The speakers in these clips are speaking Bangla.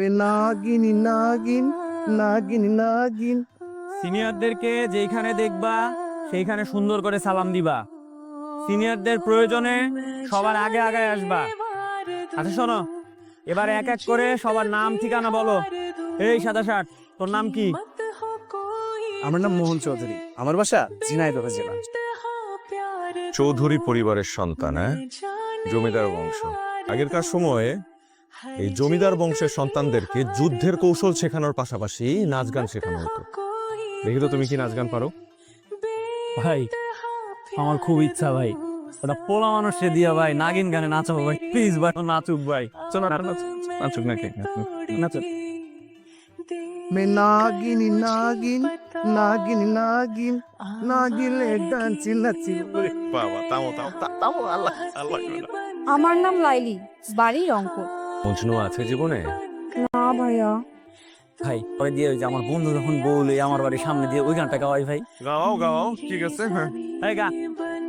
পে নাগিন নাগিন নাগিন নাগিন। সিনিয়রদেরকে যেখানে দেখবা সেইখানে সুন্দর করে সালাম দিবা। সিনিয়রদের প্রয়োজনে সবার আগে আগে আসবা। আচ্ছা শোনো এবার এক এক করে সবার নাম ঠিকানা বলো। এই সাদা শার্ট তোর নাম কি? আমার নাম মোহন চৌধুরী। আমার বাসা ঝিনাইদহ জেলা। চৌধুরী পরিবারের সন্তান হ্যাঁ? জমিদার বংশ। আগেরকার সময়ে এই জমিদার বংশের সন্তানদেরকে যুদ্ধের কৌশল শেখানোর পাশাপাশি নাচ গান শেখানো হতো। দেখি তো তুমি কি নাচ গান পারো? ভাই আমার খুব ইচ্ছা ভাই। ওটা পোলা মানুষে দিয়া ভাই নাগিন গানে নাচাবো ভাই। প্লিজ ভাই নাচুক ভাই। চলো নাচুক নাকি? নাচুক। মে নাগিন নাগিন নাগিন নাগিন নাগিলে ডান্সি নাচি। বাবা তামো তামো তামো আল্লাহ আল্লাহ আমার নাম লাইলি বাড়ি রংপুর মজনু আছে জীবনে? না ভাইয়া। ভাই পরে দিয়ে ওই যে আমার বন্ধু যখন বউলে আমার বাড়ির সামনে দিয়ে ওই গানটা গাওয়াই ভাই। গাও গাও ঠিক আছে হ্যাঁ। এই গা।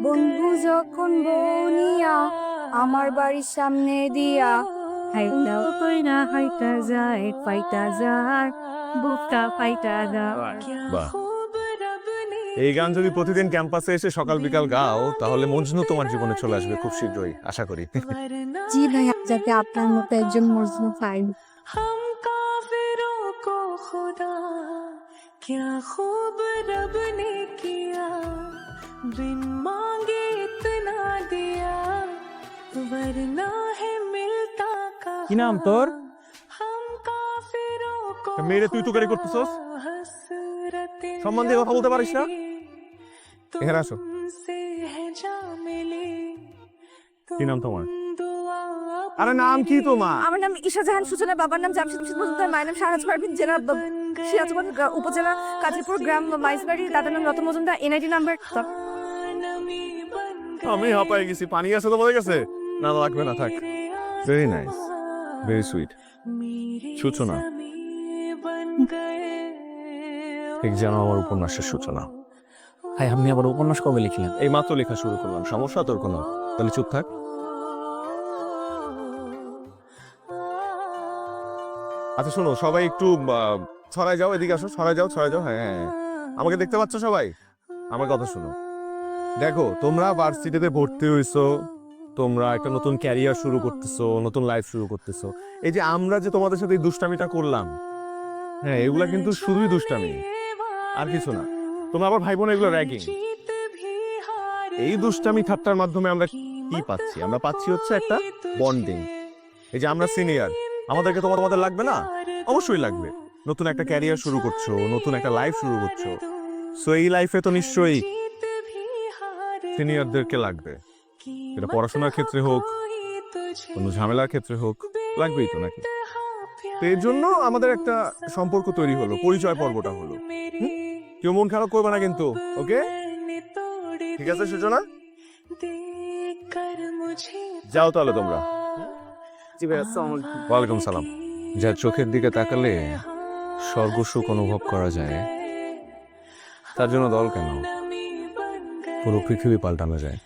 বন্ধু যখন বনিয়া আমার বাড়ির সামনে দিয়া হাইটা না হাইটা যায় ফাইটা যায় বুকটা ফাইটা যায় বাহ এই গান যদি প্রতিদিন ক্যাম্পাসে এসে সকাল বিকাল গাও তাহলে মজনু তোমার জীবনে চলে আসবে খুব শীঘ্রই আশা করি। জি ভাইয়া যাতে আপনার মতো একজন মজনু পাই हम काफिरों को खुदा क्या खूब रब ने किया बिन मांगे इतना दिया वरना है मिलता कहाँ কি নাম তোর हम काफिरों को মেয়েরে তুই তুকারি করতেছস हसरतें সম্মান দিয়ে কথা বলতে পারিস না এখানে আসো तुमसे है जा मिली কি নাম তোমার दुआ নাম কি তোমার? আমার নাম ঈশা জাহান সূচনা বাবার নাম জামশেদ মজুমদার মায়ের নাম শাহরাজ পারভিন সিরাজগঞ্জ উপজেলা কাজীপুর গ্রাম দাদার নাম মজুমদার এনআইডি নাম্বার আমি গেছি পানি আছে তোমাদের কাছে না লাগবে না থাক। ভেরি নাইস ভেরি সুইট সূচনা। ঠিক যেন আমার উপন্যাসের সূচনা। হাই আমি আবার উপন্যাস কবে লিখিলাম এই মাত্র লেখা শুরু করলাম। সমস্যা তোর কোনো? তাহলে চুপ থাক। আচ্ছা শোনো সবাই একটু ছড়ায় যাও এদিকে আসো ছড়ায় যাও ছড়ায় যাও হ্যাঁ হ্যাঁ, হ্যাঁ। আমাকে দেখতে পাচ্ছ সবাই? আমার কথা শোনো। দেখো তোমরা ভার্সিটিতে ভর্তি হইছো তোমরা একটা নতুন ক্যারিয়ার শুরু করতেছো নতুন লাইফ শুরু করতেছো। এই যে আমরা যে তোমাদের সাথে এই দুষ্টামিটা করলাম হ্যাঁ এগুলা কিন্তু শুধুই দুষ্টামি আর কিছু না। তোমরা আবার ভাই বোন এগুলো র্যাগিং এই দুষ্টামি ঠাট্টার মাধ্যমে আমরা কি পাচ্ছি? আমরা পাচ্ছি হচ্ছে একটা বন্ডিং এই যে আমরা সিনিয়র আমাদেরকে তোমার তোমাদের লাগবে না? অবশ্যই লাগবে। নতুন একটা ক্যারিয়ার শুরু করছ নতুন একটা লাইফ শুরু করছ। সো এই লাইফে তো নিশ্চয়ই সিনিয়রদেরকে লাগবে। এটা পড়াশোনার ক্ষেত্রে হোক কোনো ঝামেলার ক্ষেত্রে হোক লাগবেই তো নাকি? তো এর জন্য আমাদের একটা সম্পর্ক তৈরি হলো পরিচয় পর্বটা হলো? কেউ মন খারাপ করবে না কিন্তু ওকে? ঠিক আছে সূচনা যাও তাহলে তোমরা। ওয়ালাইকুম সালাম। যার চোখের দিকে তাকালে স্বর্গসুখ অনুভব করা যায়, তার জন্য দল কেন? পুরো পৃথিবী পাল্টানো যায়।